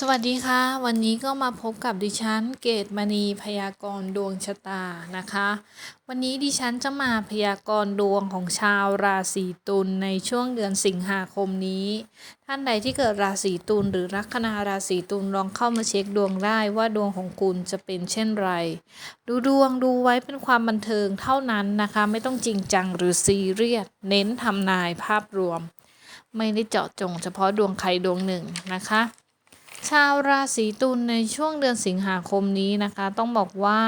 สวัสดีค่ะ วันนี้ก็มาพบกับดิฉันเกตมณีพยากรณ์ดวงชะตานะคะ วันนี้ดิฉันจะมาพยากรณ์ดวงของชาวราศีตุลในช่วงเดือนสิงหาคมนี้ ท่านใดที่เกิดราศีตุลหรือลัคนาราศีตุลลองเข้ามาเช็คดวงได้ว่าดวงของคุณจะเป็นเช่นไร ดูดวงดูไว้เป็นความบันเทิงเท่านั้นนะคะ ไม่ต้องจริงจังหรือซีเรียสเน้นทำนายภาพรวม ไม่ได้เจาะจงเฉพาะดวงใครดวงหนึ่งนะคะ ชาวราศีตุลในช่วงเดือนสิงหาคมนี้นะคะ ต้องบอกว่า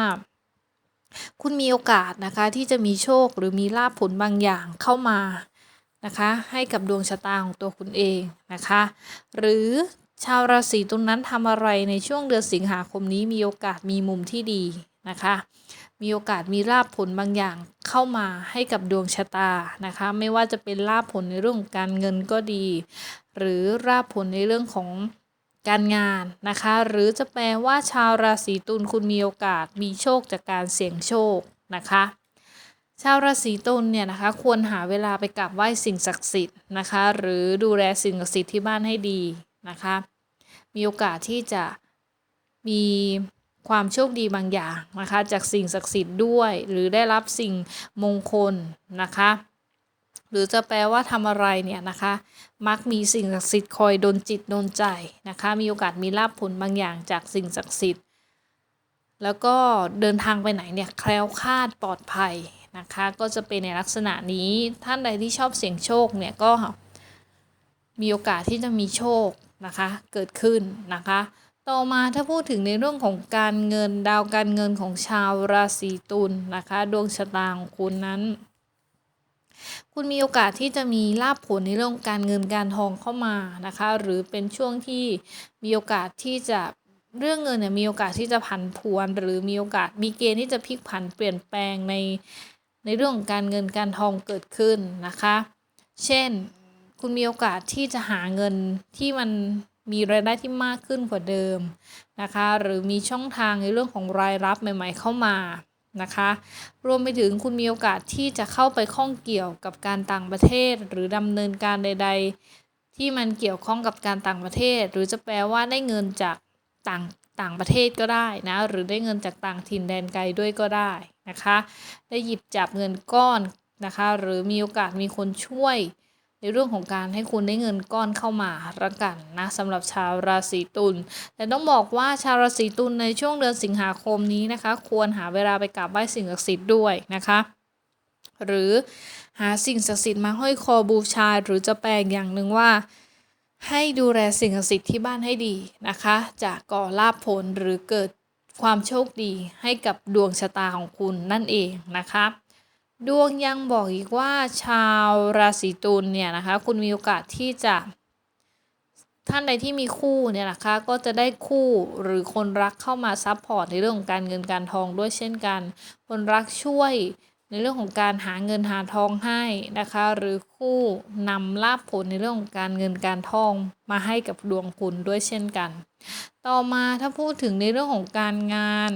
คุณมีโอกาสนะคะที่จะมีโชคหรือมีลาภผลบางอย่างเข้ามานะคะ ให้กับดวงชะตาของตัวคุณเองนะคะ หรือชาวราศีตุลนั้นทำอะไรในช่วงเดือนสิงหาคมนี้มีโอกาสมีมุมที่ดีนะคะ มีโอกาสมีลาภผลบางอย่างเข้ามาให้กับดวงชะตานะคะ ไม่ว่าจะเป็นลาภผลในเรื่องของการเงินก็ดี หรือลาภผลในเรื่องของ การงานนะคะ หรือจะแปลว่าชาวราศีตุลคุณมีโอกาสมีโชคจากการเสี่ยงโชคนะคะ ชาวราศีตุลเนี่ยนะคะควรหาเวลาไปกราบไหว้สิ่งศักดิ์สิทธิ์นะคะ หรือดูแลสิ่งศักดิ์สิทธิ์ที่บ้านให้ดีนะคะ มีโอกาสที่จะมีความโชคดีบางอย่างนะคะ จากสิ่งศักดิ์สิทธิ์ด้วย หรือได้รับสิ่งมงคลนะคะ หรือจะแปลว่าทำอะไรเนี่ยนะคะ มักมีสิ่งศักดิ์สิทธิ์คอยดนจิตดนใจนะคะ มีโอกาสมีลาภผลบางอย่างจากสิ่งศักดิ์สิทธิ์ แล้วก็เดินทางไปไหนเนี่ยแคล้วคลาดปลอดภัยนะคะ ก็จะเป็นในลักษณะนี้ท่านใดที่ชอบเสี่ยงโชคเนี่ยก็มีโอกาสที่จะมีโชคนะคะเกิดขึ้นนะคะ ต่อมาถ้าพูดถึงในเรื่องของการเงินดาวการเงินของชาวราศีตุลนะคะ ดวงชะตาของคุณนั้น คุณมีโอกาสที่จะมีลาภผลในเรื่องการเงินการทองเข้ามานะคะ หรือเป็นช่วงที่มีโอกาสที่จะเรื่องเงินเนี่ยมีโอกาสที่จะผันผวน หรือมีโอกาสมีเกณฑ์ที่จะพลิกผันเปลี่ยนแปลงในในเรื่องของการเงินการทองเกิดขึ้นนะคะ เช่น คุณมีโอกาสที่จะหาเงินที่มันมีรายได้ที่มากขึ้นกว่าเดิมนะคะ หรือมีช่องทางในเรื่องของรายรับใหม่ ๆ เข้ามา นะคะ รวมไปถึงคุณมีโอกาสที่จะเข้าไปข้องเกี่ยวกับการต่างประเทศ หรือดำเนินการใด ๆ ที่มันเกี่ยวข้องกับการต่างประเทศ หรือจะแปลว่าได้เงินจากต่างต่างประเทศก็ได้นะ หรือได้เงินจากต่างถิ่นแดนไกลด้วยก็ได้นะคะ ได้หยิบจับเงินก้อนนะคะ หรือมีโอกาสมีคนช่วย ในเรื่องของการให้คุณได้เงินก้อนเข้ามาละกันนะสำหรับชาวราศีตุลแต่ต้องบอกว่าชาวราศีตุลในช่วงเดือนสิงหาคมนี้นะคะ ควรหาเวลาไปกราบไหว้สิ่งศักดิ์สิทธิ์ด้วยนะคะ หรือหาสิ่งศักดิ์สิทธิ์มาห้อยคอบูชา หรือจะแปลงอย่างหนึ่งว่า ให้ดูแลสิ่งศักดิ์สิทธิ์ที่บ้านให้ดีนะคะ จะก่อลาภผลหรือเกิดความโชคดีให้กับดวงชะตาของคุณนั่นเองนะคะ ดวงยังบอกอีกว่าชาวราศีตุลเนี่ยนะคะ คุณมีโอกาสที่จะ ท่านใดที่มีคู่เนี่ยนะคะก็จะได้คู่หรือคนรักเข้ามาซัพพอร์ตในเรื่องของการเงินการทองด้วยเช่นกัน คนรักช่วยในเรื่องของการหาเงินหาทองให้นะคะ หรือคู่นำลาภผลในเรื่องของการเงินการทองมาให้กับดวงคุณด้วยเช่นกัน ต่อมาถ้าพูดถึงในเรื่องของการงาน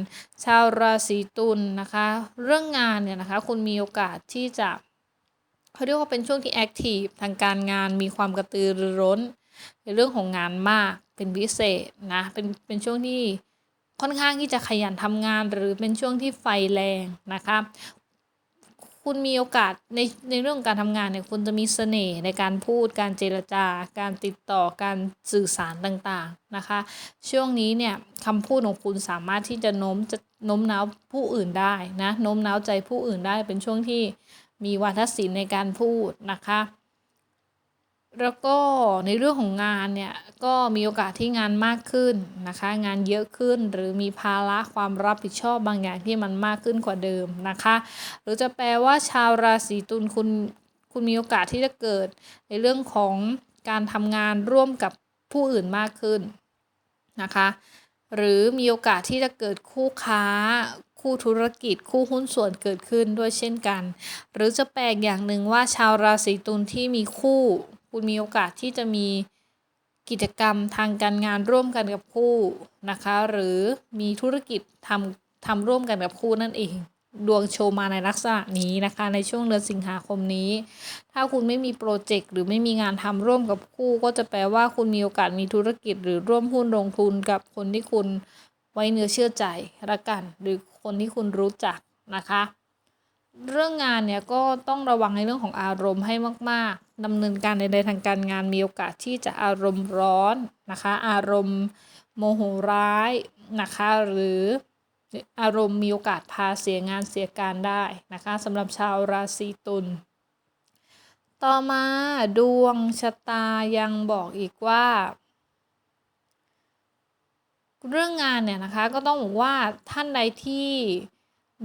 ชาวราศีตุลนะคะ เรื่องงานเนี่ยนะคะคุณมีโอกาสที่จะเขาเรียกว่าเป็นช่วงที่แอคทีฟทางการงานมีความกระตือรือร้น ในเรื่องของงานมากเป็นพิเศษนะเป็นเป็นช่วงที่ค่อนข้างที่จะขยันทำงานหรือเป็นช่วงที่ไฟแรงนะคะ คุณมีโอกาสในในเรื่องการทำงานเนี่ยคุณจะมีเสน่ห์ในการพูด การเจรจาการการติดต่อการสื่อสารต่างๆนะคะ ช่วงนี้เนี่ยคำพูดของคุณสามารถที่จะโน้มจะโน้มน้าวผู้อื่นได้นะโน้มน้าวใจผู้อื่นได้เป็นช่วงที่มีวาทศิลป์ในการพูดนะคะ แล้วก็ในเรื่องของงานเนี่ยก็มีโอกาสที่งานมากขึ้นนะคะ งานเยอะขึ้นหรือมีภาระความรับผิดชอบบางอย่างที่มันมากขึ้นกว่าเดิมนะคะ หรือจะแปลว่าชาวราศีตุลคุณคุณมีโอกาสที่จะเกิด ในเรื่องของการทำงานร่วมกับผู้อื่นมากขึ้นนะคะ หรือมีโอกาสที่จะเกิดคู่ค้าคู่ธุรกิจคู่หุ้นส่วนเกิดขึ้นด้วยเช่นกัน หรือจะแปลกอย่างหนึ่งว่าชาวราศีตุลที่มีคู่ คุณมีโอกาสที่จะมีกิจกรรมทางการงานร่วมกันกับคู่นะคะ หรือมีธุรกิจทำทำร่วมกันกับคู่นั่นเอง ดวงโชว์มาในลักษณะนี้นะคะ ในช่วงเดือนสิงหาคมนี้ ถ้าคุณไม่มีโปรเจกต์หรือไม่มีงานทำร่วมกับคู่ ก็จะแปลว่าคุณมีโอกาสมีธุรกิจ หรือร่วมหุ้นลงทุนกับคนที่คุณไว้เนื้อเชื่อใจละกัน หรือคนที่คุณรู้จักนะคะ เรื่องงานเนี่ยก็ต้องระวังในเรื่องของอารมณ์ให้มาก ๆดำเนินการใดๆทางการงานมีโอกาสที่จะอารมณ์ร้อนนะคะ อารมณ์โมโหร้ายนะคะ หรืออารมณ์มีโอกาสพาเสียงานเสียการได้นะคะสำหรับชาวราศีตุล ต่อมาดวงชะตายังบอกอีกว่า เรื่องงานเนี่ยนะคะก็ต้องบอกว่าท่านใดที่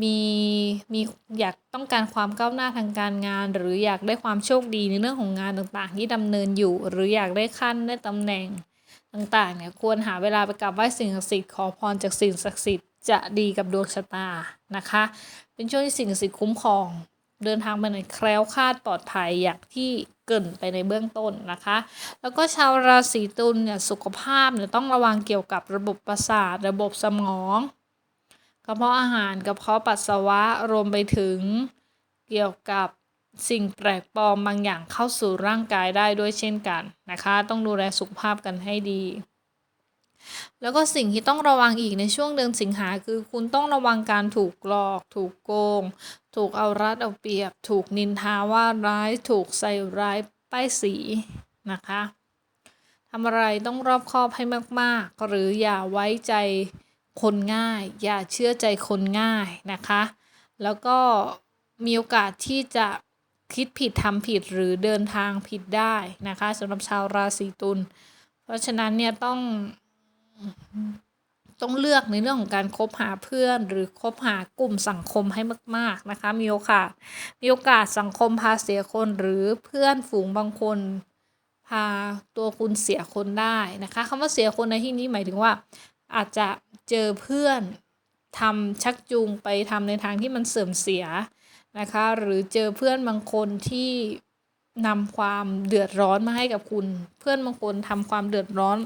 มีมีอยากต้องการความก้าวหน้าทางการงาน หรืออยากได้ความโชคดีในเรื่องของงานต่างๆ ที่ดำเนินอยู่ หรืออยากได้ขั้นได้ตำแหน่งต่างๆเนี่ยควรหาเวลาไปกราบไหว้สิ่งศักดิ์สิทธิ์ขอพรจากสิ่งศักดิ์สิทธิ์จะดีกับดวงชะตานะคะ เป็นช่วงที่สิ่งศักดิ์สิทธิ์คุ้มครอง เดินทางไปไหนแคล้วคลาดปลอดภัยอย่างที่เกินไปในเบื้องต้นนะคะ แล้วก็ชาวราศีตุลเนี่ยสุขภาพเนี่ยต้องระวังเกี่ยวกับระบบประสาท ระบบสมอง ระเพาะอาหารกระเพาะปัสสาวะรวมไปถึง เกี่ยวกับสิ่งแปลกปลอมบางอย่างเข้าสู่ร่างกายได้ด้วยเช่นกันนะคะ ต้องดูแลสุขภาพกันให้ดี แล้วก็สิ่งที่ต้องระวังอีกในช่วงเดือนสิงหาคือคุณต้องระวังการถูกหลอก ถูกโกง ถูกเอารัดเอาเปรียบ ถูกนินทาว่าร้ายถูกใส่ร้ายป้ายสีนะคะทำอะไรต้องรอบคอบให้มาก ๆ หรืออย่าไว้ใจ คนง่าย อย่าเชื่อใจคนง่ายนะคะ แล้วก็มีโอกาสที่จะคิดผิดทำผิดหรือเดินทางผิดได้นะคะสำหรับชาวราศีตุล เพราะฉะนั้นเนี่ยต้องต้องเลือกในเรื่องของการคบหาเพื่อน หรือคบหากลุ่มสังคมให้มาก ๆ นะคะ มีโอกาสมีโอกาสสังคมพาเสียคนหรือเพื่อนฝูงบางคน พาตัวคุณเสียคนได้นะคะคำว่าเสียคนในที่นี้หมายถึงว่า อาจจะเจอเพื่อนทำชักจูงไปทำในทางที่มันเสื่อมเสียนะคะ หรือเจอเพื่อนบางคนที่นำความเดือดร้อนมาให้กับคุณ เพื่อนบางคนทำความเดือดร้อน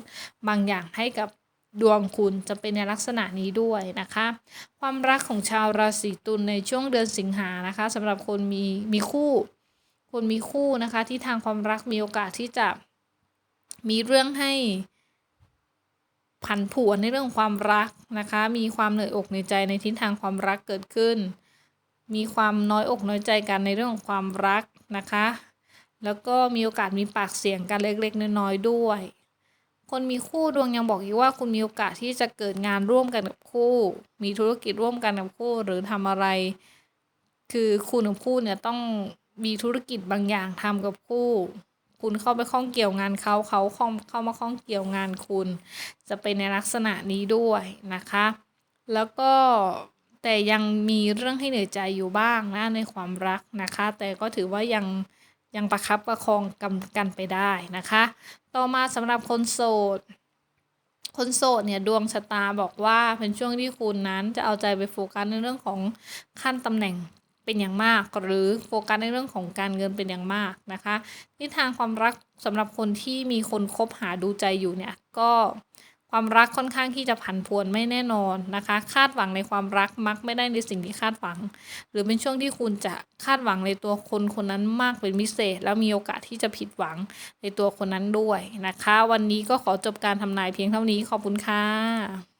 บางอย่างให้กับดวงคุณจะเป็นในลักษณะนี้ด้วยนะคะ ความรักของชาวราศีตุลในช่วงเดือนสิงหานะคะสำหรับคนมีมีคู่ คนมีคู่นะคะที่ทางความรักมีโอกาสที่จะมีเรื่องให้ ผันผวนในเรื่องความรักนะคะ มีความเหนื่อยอกเหนื่อยใจในทิศทางความรักเกิดขึ้น มีความน้อยอกน้อยใจกันในเรื่องของความรักนะคะ แล้วก็มีโอกาสมีปากเสียงกันเล็กๆน้อยๆด้วย คนมีคู่ดวงยังบอกอีกว่าคุณมีโอกาสที่จะเกิดงานร่วมกันกับคู่ มีธุรกิจร่วมกันกับคู่ หรือทำอะไร คือคุณกับคู่เนี่ยต้องมีธุรกิจบางอย่างทำกับคู่ คุณเข้าไปข้องเกี่ยวงานเขาเขาเข้ามาข้องเกี่ยวงานคุณ จะเป็นในลักษณะนี้ด้วยนะคะ แล้วก็แต่ยังมีเรื่องให้เหนื่อยใจอยู่บ้างนะในความรักนะคะ แต่ก็ถือว่ายังยังประคับประคองกันกันไปได้นะคะ ต่อมาสำหรับคนโสด คนโสดเนี่ยดวงชะตาบอกว่าเป็นช่วงที่คุณนั้นจะเอาใจไปโฟกัสในเรื่องของขั้นตำแหน่ง เป็นอย่างมาก หรือโฟกัสในเรื่องของการเงินเป็นอย่างมากนะคะทิศทางความรักสำหรับคนที่มีคนคบหาดูใจอยู่เนี่ยก็ความรักค่อนข้างที่จะผันผวนไม่แน่นอนนะคะ คาดหวังในความรักมักไม่ได้ในสิ่งที่คาดหวัง หรือเป็นช่วงที่คุณจะคาดหวังในตัวคนคนนั้นมากเป็นพิเศษ แล้วมีโอกาสที่จะผิดหวังในตัวคนนั้นด้วยนะคะ วันนี้ก็ขอจบการทำนายเพียงเท่านี้ขอบคุณค่ะ